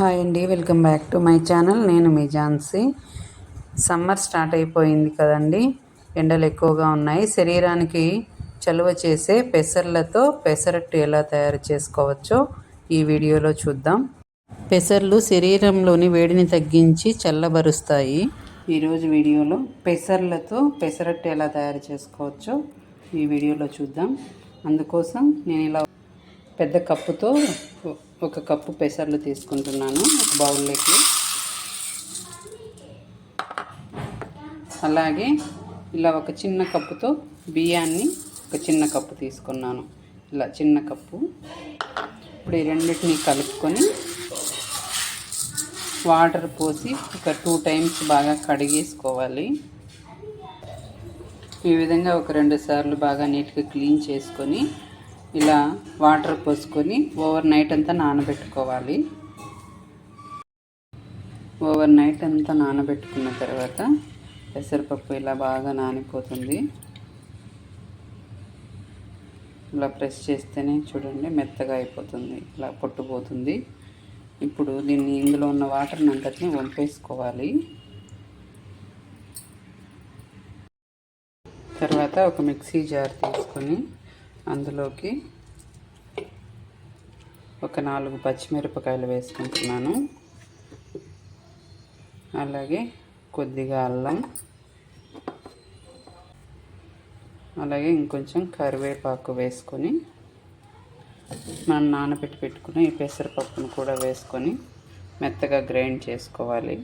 Hi అండి welcome back to my channel. నేను మీ ఝాన్సీ. సమ్మర్ స్టార్ట్ అయిపోయింది కదండి. ఎండలు ఎక్కువగా ఉన్నాయి. శరీరానికి చలువ చేసే పెసర్లతో పెసరట్టు ఎలా తయారు చేసుకోవచ్చో ఈ వీడియోలో చూద్దాం. పెసర్లు శరీరంలోని వేడిని తగ్గించి చల్లబరుస్తాయి. ఈరోజు వీడియోలో పెసర్లతో పెసరట్టు ఎలా తయారు చేసుకోవచ్చో ఈ వీడియోలో చూద్దాం. అందుకోసం నేను ఇలా పెద్ద కప్పుతో ఒక కప్పు పెసర్లు తీసుకుంటున్నాను ఒక బౌల్లోకి. అలాగే ఇలా ఒక చిన్న కప్పుతో బియ్యాన్ని ఒక చిన్న కప్పు తీసుకున్నాను. ఇలా చిన్న కప్పు. ఇప్పుడు ఈ రెండింటిని కలుపుకొని వాటర్ పోసి ఒక టూ టైమ్స్ బాగా కడిగేసుకోవాలి. ఈ విధంగా ఒక రెండు సార్లు బాగా నీట్గా క్లీన్ చేసుకొని ఇలా వాటర్ పోసుకొని ఓవర్ నైట్ అంతా నానబెట్టుకోవాలి. ఓవర్ నైట్ అంతా నానబెట్టుకున్న తర్వాత పెసరపప్పు ఇలా బాగా నానిపోతుంది. ఇలా ప్రెస్ చేస్తేనే చూడండి మెత్తగా అయిపోతుంది ఇలా పొట్టుపోతుంది. ఇప్పుడు దీన్ని ఇందులో ఉన్న వాటర్ని అంతటిని వంపేసుకోవాలి. తర్వాత ఒక మిక్సీ జార్ తీసుకొని అందులోకి ఒక నాలుగు పచ్చిమిరపకాయలు వేసుకుంటున్నాను. అలాగే కొద్దిగా అల్లం. అలాగే ఇంకొంచెం కరివేపాకు వేసుకొని మనం నానబెట్టి పెట్టుకుని ఈ పెసరపప్పును కూడా వేసుకొని మెత్తగా గ్రైండ్ చేసుకోవాలి.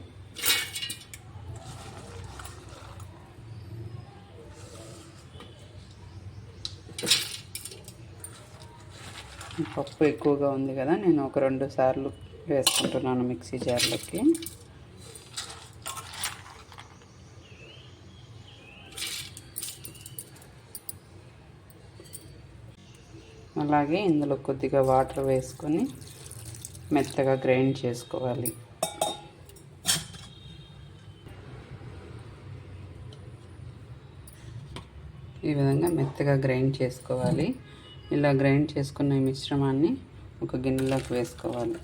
పప్పు ఎక్కువగా ఉంది కదా నేను ఒక రెండు సార్లు వేసుకుంటున్నాను మిక్సీ జార్లోకి. అలాగే ఇందులో కొద్దిగా వాటర్ వేసుకొని మెత్తగా గ్రైండ్ చేసుకోవాలి. ఈ విధంగా మెత్తగా గ్రైండ్ చేసుకోవాలి. ఇలా గ్రైండ్ చేసుకున్న మిశ్రమాన్ని ఒక గిన్నెలోకి వేసుకోవాలి.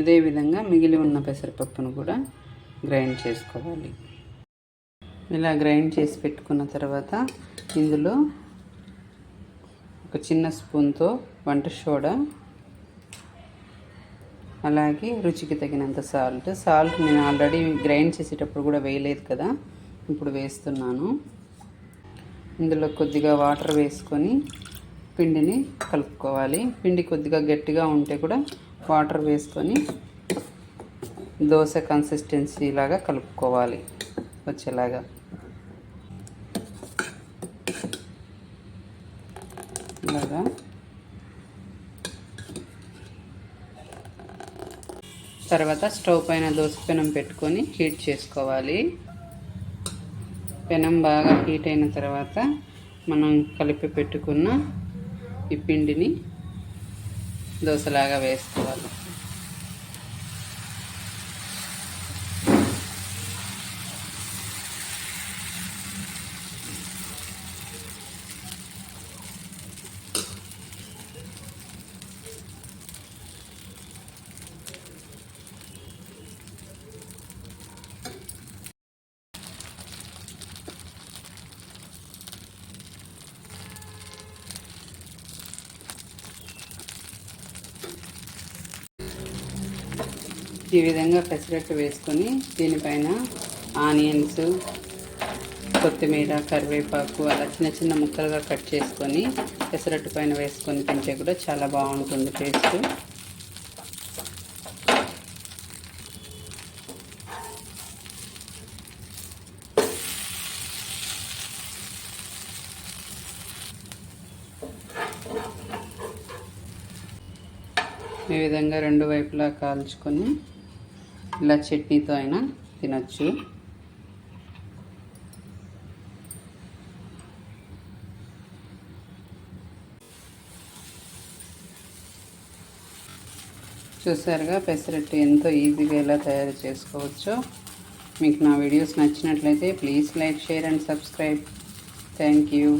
ఇదే విధంగా మిగిలి ఉన్న పెసరపప్పును కూడా గ్రైండ్ చేసుకోవాలి. ఇలా గ్రైండ్ చేసి పెట్టుకున్న తర్వాత ఇందులో ఒక చిన్న స్పూన్తో వంట సోడా అలాగే రుచికి తగినంత సాల్ట్. సాల్ట్ నేను ఆల్రెడీ గ్రైండ్ చేసేటప్పుడు కూడా వేయలేదు కదా ఇప్పుడు వేస్తున్నాను. ఇందులో కొద్దిగా వాటర్ వేసుకొని పిండిని కలుపుకోవాలి. పిండి కొద్దిగా గట్టిగా ఉంటే కూడా వాటర్ వేసుకొని దోశ కన్సిస్టెన్సీ లాగా కలుపుకోవాలి వచ్చేలాగా. ఇలాగా తర్వాత స్టవ్ పైన దోశ పెనం పెట్టుకొని హీట్ చేసుకోవాలి. పెనం బాగా హీట్ అయిన తర్వాత మనం కలిపి పెట్టుకున్న ఈ పిండిని దోశలాగా వేసుకోవాలి. ఈ విధంగా పెసరట్టు వేసుకొని దీనిపైన ఆనియన్స్ కొత్తిమీర కరివేపాకు అలా చిన్న చిన్న ముక్కలుగా కట్ చేసుకొని పెసరట్టు పైన వేసుకొని తింటే కూడా చాలా బాగుంటుంది టేస్ట్. ఈ విధంగా రెండు వైపులా కాల్చుకొని ఇలా చట్నీతో అయినా తినచ్చు. చూసారుగా పెసరట్టు ఎంతో ఈజీగా ఎలా తయారు చేసుకోవచ్చో. మీకు నా వీడియోస్ నచ్చినట్లయితే please like share and subscribe. Thank you.